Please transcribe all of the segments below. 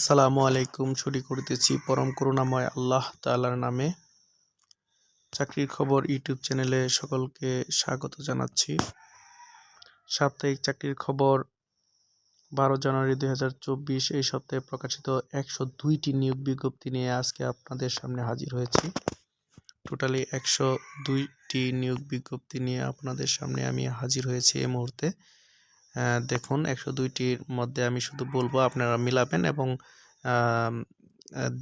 আসসালামু আলাইকুম শুরু করিতেছি পরম করুণাময় আল্লাহ তাআলার নামে। চাকরির খবর ইউটিউব চ্যানেলে সকলকে স্বাগত জানাচ্ছি। সাপ্তাহিক চাকরির খবর, বারো জানুয়ারি দুই হাজার চব্বিশ, এই সপ্তাহে প্রকাশিত একশো দুইটি নিয়োগ বিজ্ঞপ্তি নিয়ে আজকে আপনাদের সামনে হাজির হয়েছি। টোটালি একশো দুইটি নিয়োগ বিজ্ঞপ্তি নিয়ে আপনাদের সামনে আমি হাজির হয়েছি এই মুহূর্তে। দেখুন, একশো দুইটির মধ্যে আমি শুধু বলব আপনারা মিলাবেন এবং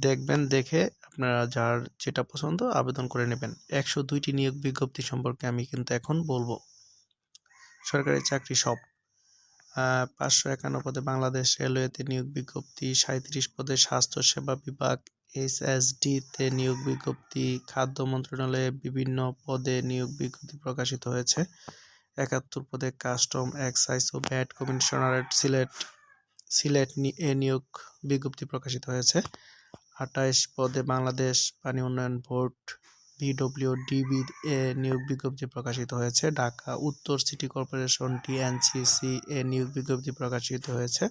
দেখবেন, দেখে আপনারা যার যেটা পছন্দ আবেদন করে নেবেন। একশো দুইটি নিয়োগ বিজ্ঞপ্তি সম্পর্কে আমি কিন্তু এখন বলব। সরকারি চাকরি সব। পাঁচশো একান্ন পদে বাংলাদেশ রেলওয়েতে নিয়োগ বিজ্ঞপ্তি সাঁত্রিশ পদে স্বাস্থ্য সেবা বিভাগ তে নিয়োগ বিজ্ঞপ্তি, খাদ্য মন্ত্রণালয়ে বিভিন্ন পদে নিয়োগ বিজ্ঞপ্তি প্রকাশিত হয়েছে। একাত্তর পদে কাস্টম এক্সাইজ ও ভ্যাট কমিশনারেট সিলেট সিলেট এ নিয়োগ বিজ্ঞপ্তি প্রকাশিত হয়েছে। আঠাইশ পদে বাংলাদেশ পানি উন্নয়ন বোর্ড বিডব্লিউডিবি এ নিয়োগ বিজ্ঞপ্তি প্রকাশিত হয়েছে। ঢাকা উত্তর সিটি কর্পোরেশন টিএনসিসি এ নিয়োগ বিজ্ঞপ্তি প্রকাশিত হয়েছে।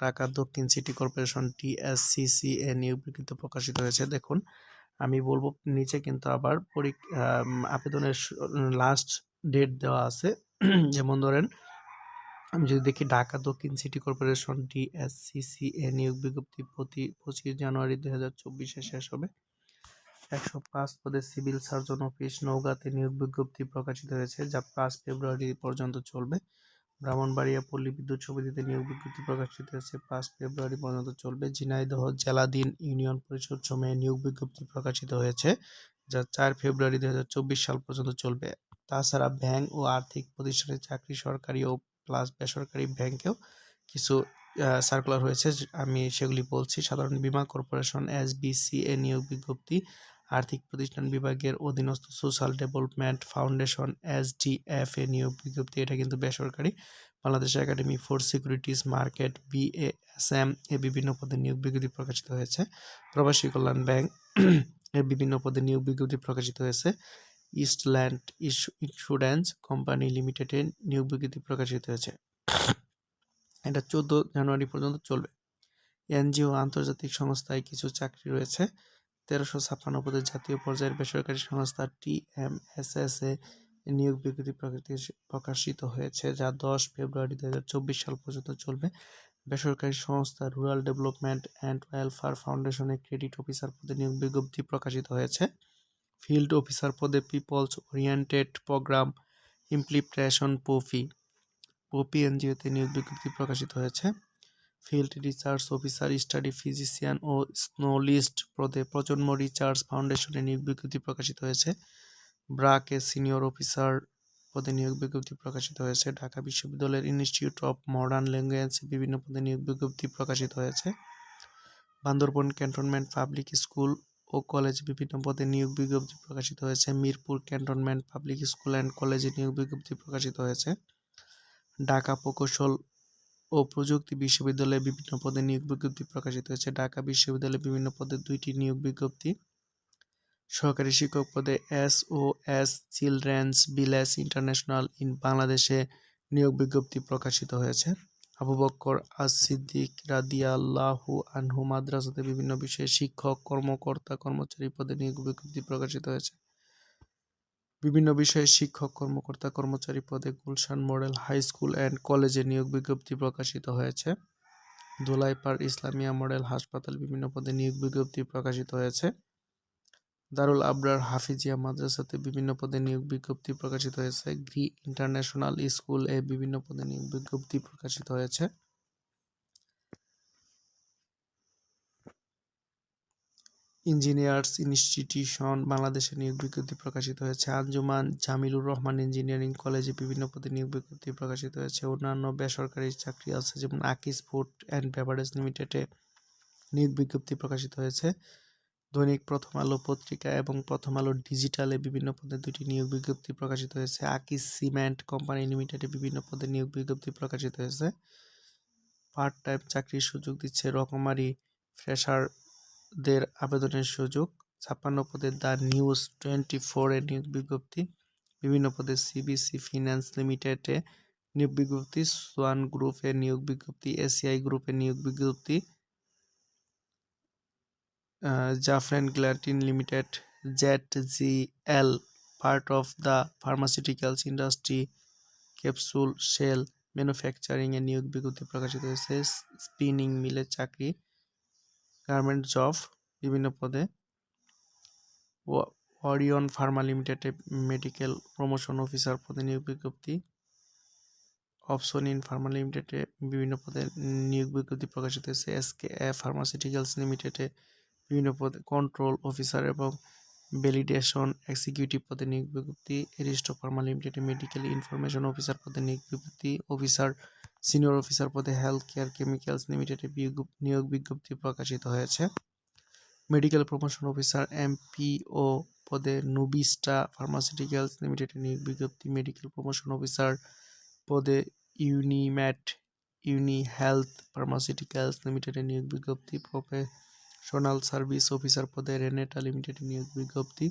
ঢাকা দক্ষিণ সিটি কর্পোরেশন টিএসসিসি এ নিয়োগ বিজ্ঞপ্তি প্রকাশিত হয়েছে। দেখুন, আমি বলব নিচে কিন্তু আবার পরীক্ষা আবেদনের লাস্ট ডেট দেওয়া আছে। যেমন ধরেন, আমি যদি দেখি ঢাকা দক্ষিণ সিটি কর্পোরেশন ডিএসসিসি এ নিয়োগ বিজ্ঞপ্তি প্রতি পঁচিশ জানুয়ারি দুই হাজার চব্বিশে শেষ হবে। একশো পাঁচ পদে সিভিল সার্জন অফিস নৌগাতে নিয়োগ বিজ্ঞপ্তি প্রকাশিত হয়েছে, যা পাঁচ ফেব্রুয়ারি পর্যন্ত চলবে। ব্রাহ্মণবাড়িয়া পল্লী বিদ্যুৎ সমিতিতে নিয়োগ বিজ্ঞপ্তি প্রকাশিত হয়েছে, পাঁচ ফেব্রুয়ারি পর্যন্ত চলবে। ঝিনাইদহ জেলাধীন ইউনিয়ন পরিষদ সময়ে নিয়োগ বিজ্ঞপ্তি প্রকাশিত হয়েছে, যা চার ফেব্রুয়ারি দুই হাজার চব্বিশ সাল পর্যন্ত চলবে। তাছাড়া ব্যাংক ও আর্থিক প্রতিষ্ঠানের চাকরি সরকারি ও প্লাস বেসরকারি ব্যাংকেও কিছু সার্কুলার হয়েছে। আমি সেগুলি বলছি। সাধারণ বীমা কর্পোরেশন এসবিসি এ নিয়োগ বিজ্ঞপ্তি, আর্থিক প্রতিষ্ঠান বিভাগের অধীনস্থ সোশ্যাল ডেভেলপমেন্ট ফাউন্ডেশন এসডিএফ এ নিয়োগ বিজ্ঞপ্তি। এটা কিন্তু বেসরকারি। Bangladesh academy for securities market BASM এ বিভিন্ন পদে নিয়োগ বিজ্ঞপ্তি প্রকাশিত হয়েছে। প্রবাসী কল্যাণ ব্যাংক, এ বিভিন্ন পদে নিয়োগ বিজ্ঞপ্তি প্রকাশিত হয়েছে। ইস্টল্যান্ড ইন্স্যুরেন্স কোম্পানি লিমিটেডে নিয়োগ বিজ্ঞপ্তি প্রকাশিত হয়েছে। এটা চোদ্দ জানুয়ারি পর্যন্ত চলবে। এনজিও আন্তর্জাতিক সংস্থায় কিছু চাকরি রয়েছে। তেরোশো ছাপ্পান্ন পদে জাতীয় পর্যায়ের বেসরকারি সংস্থা টিএমএসএস এ নিয়োগ বিজ্ঞপ্তি প্রকাশিত- হয়েছে, যা দশ ফেব্রুয়ারি দু হাজার চব্বিশ সাল পর্যন্ত চলবে। বেসরকারি সংস্থা রুরাল ডেভেলপমেন্ট অ্যান্ড ওয়েলফেয়ার ফাউন্ডেশনে ক্রেডিট অফিসার পদে নিয়োগ বিজ্ঞপ্তি প্রকাশিত হয়েছে। ফিল্ড অফিসার পদে পিপলস ওরিয়েন্টেড প্রোগ্রাম ইমপ্লিমেন্টেশন পোফি পোপি এনজিওতে নিয়োগ বিজ্ঞপ্তি প্রকাশিত হয়েছে। Field research officer study physician ও স্নোলিস্ট পদে প্রজন্ম রিসার্চ ফাউন্ডেশনে নিয়োগ বিজ্ঞপ্তি প্রকাশিত হয়েছে। ব্রাকে সিনিয়র অফিসার পদে নিয়োগ বিজ্ঞপ্তি প্রকাশিত হয়েছে। ঢাকা বিশ্ববিদ্যালয়ের ইনস্টিটিউট অফ মডার্ন ল্যাঙ্গুয়েজ বিভিন্ন পদে নিয়োগ বিজ্ঞপ্তি প্রকাশিত হয়েছে। বান্দরবন ক্যান্টনমেন্ট পাবলিক স্কুল ও কলেজ বিভিন্ন পদে নিয়োগ বিজ্ঞপ্তি প্রকাশিত হয়েছে। Mirpur cantonment public school and কলেজে নিয়োগ বিজ্ঞপ্তি প্রকাশিত হয়েছে। ঢাকা প্রকৌশল ও প্রযুক্তি বিশ্ববিদ্যালয়ে বিভিন্ন পদে নিয়োগ বিজ্ঞপ্তি প্রকাশিত হয়েছে। ঢাকা বিশ্ববিদ্যালয়ে বিভিন্ন পদে দুইটি নিয়োগ বিজ্ঞপ্তি। সহকারী শিক্ষক পদে S O S children's village international in বাংলাদেশে নিয়োগ বিজ্ঞপ্তি প্রকাশিত হয়েছে। আবু বক্কর আস সিদ্দিক রাদিয়াল্লাহু আনহু মাদ্রাসাতে বিভিন্ন বিষয়ে শিক্ষক, কর্মকর্তা, কর্মচারী পদে নিয়োগ বিজ্ঞপ্তি প্রকাশিত হয়েছে। বিভিন্ন বিষয়ে শিক্ষক, কর্মকর্তা, কর্মচারী পদে Gulshan model high school and কলেজে নিয়োগ বিজ্ঞপ্তি প্রকাশিত হয়েছে। দোলাইপাড় ইসলামিয়া মডেল হাসপাতাল বিভিন্ন পদে নিয়োগ বিজ্ঞপ্তি প্রকাশিত হয়েছে। দারুল আবরার হাফিজিয়া মাদ্রাসাতে বিভিন্ন পদে নিয়োগ বিজ্ঞপ্তি প্রকাশিত হয়েছে। গ্রি ইন্টারন্যাশনাল স্কুল এ বিভিন্ন পদে নিয়োগ বিজ্ঞপ্তি প্রকাশিত হয়েছে। ইঞ্জিনিয়ার্স ইনস্টিটিউশন বাংলাদেশে নিয়োগ বিজ্ঞপ্তি প্রকাশিত হয়েছে। আঞ্জুমান জামিলুর রহমান ইঞ্জিনিয়ারিং কলেজে বিভিন্ন পদে নিয়োগ বিজ্ঞপ্তি প্রকাশিত হয়েছে। অন্যান্য বেসরকারি চাকরি আছে যেমন আকিস ফুড অ্যান্ড বেভারেজ লিমিটেডে নিয়োগ বিজ্ঞপ্তি প্রকাশিত হয়েছে। দৈনিক প্রথম আলো পত্রিকা এবং প্রথম আলো ডিজিটালে বিভিন্ন পদে দুটি নিয়োগ বিজ্ঞপ্তি প্রকাশিত হয়েছে। আকিস সিমেন্ট কোম্পানি লিমিটেডে বিভিন্ন পদে নিয়োগ বিজ্ঞপ্তি প্রকাশিত হয়েছে। পার্ট টাইম চাকরির সুযোগ দিচ্ছে রকমারি ফ্রেশারদের আবেদনের সুযোগ। ছাপ্পান্ন পদে দ্য নিউজ টোয়েন্টি ফোরে নিয়োগ বিজ্ঞপ্তি। বিভিন্ন পদে সিবিসি ফিন্যান্স লিমিটেডে নিয়োগ বিজ্ঞপ্তি। সোয়ান গ্রুপে নিয়োগ বিজ্ঞপ্তি। এসিআই গ্রুপে নিয়োগ বিজ্ঞপ্তি। Zafran gelatin limited Z G L part of the pharmaceuticals industry capsule shell manufacturing এ নিয়োগ বিজ্ঞপ্তি প্রকাশিত হয়েছে স্পিনিং মিলের চাকরি গার্মেন্ট জব বিভিন্ন পদে। অরিয়ন ফার্মা লিমিটেডে মেডিকেল প্রমোশন অফিসার পদে নিয়োগ বিজ্ঞপ্তি। অপশন ইন ফার্মা লিমিটেডে বিভিন্ন পদে নিয়োগ বিজ্ঞপ্তি প্রকাশিত হয়েছে এসকে এ ফার্মাসিউটিক্যালস লিমিটেডে বিভিন্ন পদে কন্ট্রোল অফিসার এবং ভ্যালিডেশন এক্সিকিউটিভ পদে নিয়োগ বিজ্ঞপ্তি এরিস্টো ফার্মা লিমিটেডে মেডিকেল ইনফরমেশন অফিসার পদে নিয়োগ বিজ্ঞপ্তি অফিসার সিনিয়র অফিসার পদে হেলথ কেয়ার কেমিক্যালস লিমিটেডে নিয়োগ বিজ্ঞপ্তি প্রকাশিত হয়েছে। মেডিকেল প্রমোশন অফিসার এমপিও পদে নুবিস্টা ফার্মাসিউটিক্যালস লিমিটেডে নিয়োগ বিজ্ঞপ্তি মেডিকেল প্রমোশন অফিসার পদে ইউনিম্যাট ইউনি হেলথ ফার্মাসিউটিক্যালস লিমিটেডে নিয়োগ বিজ্ঞপ্তি প্রফেশনাল সার্ভিস অফিসার পদে রেনেটা লিমিটেডে নিয়োগ বিজ্ঞপ্তি।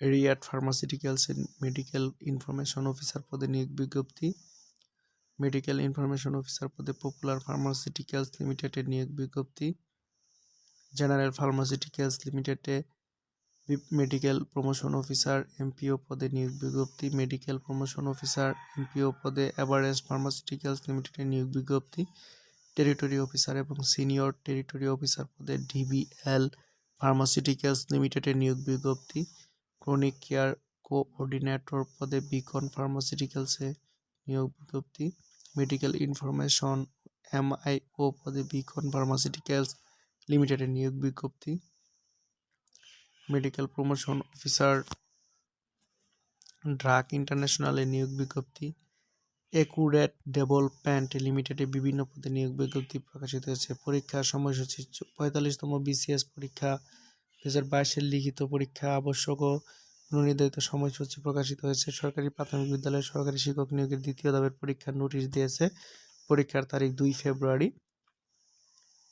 রিয়াট ফার্মাসিউটিক্যালসের মেডিকেল ইনফরমেশন অফিসার পদে নিয়োগ বিজ্ঞপ্তি। মেডিকেল ইনফরমেশন অফিসার পদে পপুলার ফার্মাসিউটিক্যালস লিমিটেডের নিয়োগ বিজ্ঞপ্তি। জেনারেল ফার্মাসিউটিক্যালস লিমিটেডে মেডিকেল প্রমোশন অফিসার এমপিও পদে নিয়োগ বিজ্ঞপ্তি। মেডিকেল প্রমোশন অফিসার এমপিও পদে এভারেস্ট ফার্মাসিউটিক্যালস লিমিটেডে নিয়োগ বিজ্ঞপ্তি। টেরিটরি অফিসার এবং সিনিয়র টেরিটরি অফিসার পদে ডিবিএল ফার্মাসিউটিক্যালস লিমিটেডে নিয়োগ বিজ্ঞপ্তি। ক্রনিক কেয়ার কোঅর্ডিনেটর পদে বিকন ফার্মাসিউটিক্যালসে নিয়োগ বিজ্ঞপ্তি। মেডিকেল ইনফরমেশন এমআইও পদে বিকন ফার্মাসিউটিক্যালস লিমিটেডের নিয়োগ বিজ্ঞপ্তি। মেডিকেল প্রমোশন অফিসার ড্রাগ ইন্টারন্যাশনালে নিয়োগ বিজ্ঞপ্তি। একুরেট ডেভেলপমেন্ট লিমিটেডে বিভিন্ন পদে নিয়োগ বিজ্ঞপ্তি প্রকাশিত হয়েছে। পরীক্ষার সময়সূচি পঁয়তাল্লিশতম বিসিএস পরীক্ষা দু হাজার লিখিত পরীক্ষা, আবশ্যক ও নির্ধারিত সময়সূচি প্রকাশিত হয়েছে। সরকারি প্রাথমিক বিদ্যালয়ের সরকারি শিক্ষক নিয়োগের দ্বিতীয় ধাপের পরীক্ষার নোটিশ দিয়েছে। পরীক্ষার তারিখ দুই ফেব্রুয়ারি।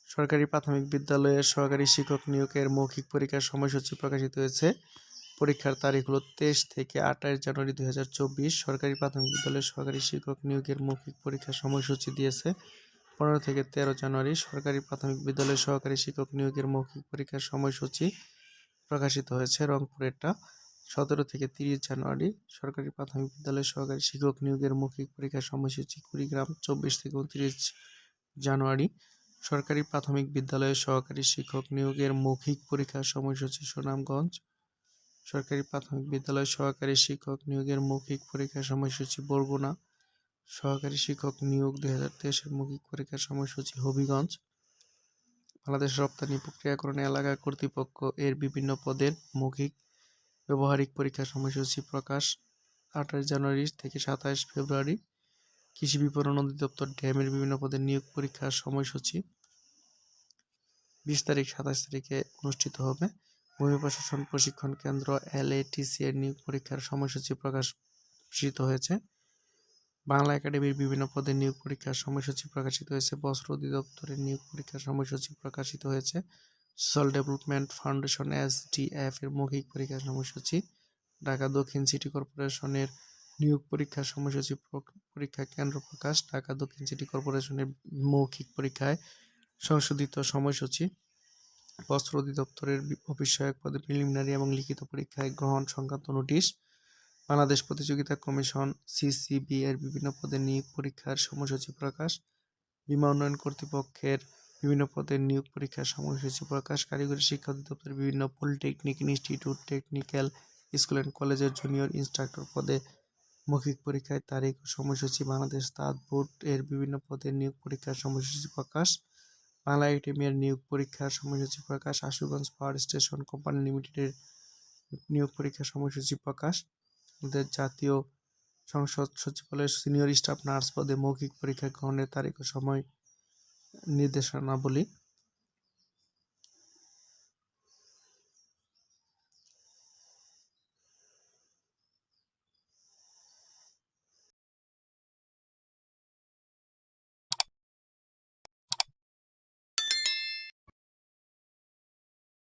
সরকারি প্রাথমিক বিদ্যালয়ের সহকারী শিক্ষক নিয়োগের মৌখিক পরীক্ষার সময়সূচি প্রকাশিত হয়েছে। পরীক্ষার তারিখ হলো তেইশ থেকে আঠাশ জানুয়ারি দুই হাজার চব্বিশ। সরকারি প্রাথমিক বিদ্যালয়ের সহকারী শিক্ষক নিয়োগের মৌখিক পরীক্ষার সময়সূচি দিয়েছে পনেরো থেকে তেরো জানুয়ারি। সরকারি প্রাথমিক বিদ্যালয়ের সহকারী শিক্ষক নিয়োগের মৌখিক পরীক্ষার সময়সূচি প্রকাশিত হয়েছে রংপুরেরটা। সতেরো থেকে তিরিশ জানুয়ারি। সরকারি প্রাথমিক বিদ্যালয়ের সহকারী শিক্ষক নিয়োগের মৌখিক পরীক্ষার সময়সূচি কুড়িগ্রাম, চব্বিশ থেকে উনত্রিশ জানুয়ারি। সরকারি প্রাথমিক বিদ্যালয়ের সহকারী শিক্ষক নিয়োগের মৌখিক পরীক্ষার সময়সূচি সুনামগঞ্জ সরকারি প্রাথমিক বিদ্যালয় সহকারী শিক্ষক নিয়োগের মৌখিক পরীক্ষার সময়সূচি বরগুনা সহকারী শিক্ষক নিয়োগ দুই হাজার তেইশের মৌখিক পরীক্ষার সময়সূচি হবিগঞ্জ। বাংলাদেশ রপ্তানি প্রক্রিয়াকরণ এলাকা কর্তৃপক্ষ এর বিভিন্ন পদের মৌখিক ব্যবহারিক পরীক্ষার সময়সূচি প্রকাশ আঠাশ জানুয়ারি থেকে সাতাশ ফেব্রুয়ারি। কৃষি বিপণন অধিদপ্তর ড্যামের বিভিন্ন পদে নিয়োগ পরীক্ষার সময়সূচি বিশ তারিখ, সাতাশ তারিখে অনুষ্ঠিত হবে। ভূমি প্রশাসন প্রশিক্ষণ কেন্দ্র এলএটিসি এর নিয়োগ পরীক্ষার সময়সূচি প্রকাশিত হয়েছে। বাংলা একাডেমির বিভিন্ন পদে নিয়োগ পরীক্ষার সময়সূচি প্রকাশিত হয়েছে। বস্ত্র অধিদপ্তরের নিয়োগ পরীক্ষার সময়সূচি প্রকাশিত হয়েছে। সোশ্যাল ডেভেলপমেন্ট ফাউন্ডেশন এসডিএফ এর মৌখিক পরীক্ষার সময়সূচি। ঢাকা দক্ষিণ সিটি কর্পোরেশনের নিয়োগ পরীক্ষার সময়সূচি পরীক্ষা কেন্দ্র প্রকাশ। ঢাকা দক্ষিণ সিটি কর্পোরেশনের মৌখিক পরীক্ষায় সংশোধিত সময়সূচি। বস্ত্র অধিদপ্তরের সহায়ক পদে প্রিলিমিনারি এবং লিখিত পরীক্ষায় গ্রহণ সংক্রান্ত নোটিশ। বাংলাদেশ প্রতিযোগিতা কমিশন, সিসিবি এর বিভিন্ন পদে নিয়োগ পরীক্ষার সময়সূচি প্রকাশ। বিমা উন্নয়ন কর্তৃপক্ষের বিভিন্ন পদের নিয়োগ পরীক্ষার সময়সূচি প্রকাশ। কারিগরি শিক্ষা অধিদপ্তরের বিভিন্ন polytechnic institute, technical school and কলেজের জুনিয়র ইনস্ট্রাক্টর পদে মৌখিক পরীক্ষায় তারিখ ও সময়সূচি, বাংলাদেশ তাঁত বোর্ড এর বিভিন্ন পদে নিয়োগ পরীক্ষার সময়সূচি প্রকাশ। বাংলা এটিএমের নিয়োগ পরীক্ষার সময়সূচি প্রকাশ, আশুগঞ্জ পাওয়ার স্টেশন কোম্পানি লিমিটেডের নিয়োগ পরীক্ষার সময়সূচি প্রকাশ। আমাদের জাতীয় সংসদ সচিবালয়ের সিনিয়র স্টাফ নার্স পদে মৌখিক পরীক্ষা গ্রহণের তারিখ ও সময় নির্দেশনাবলী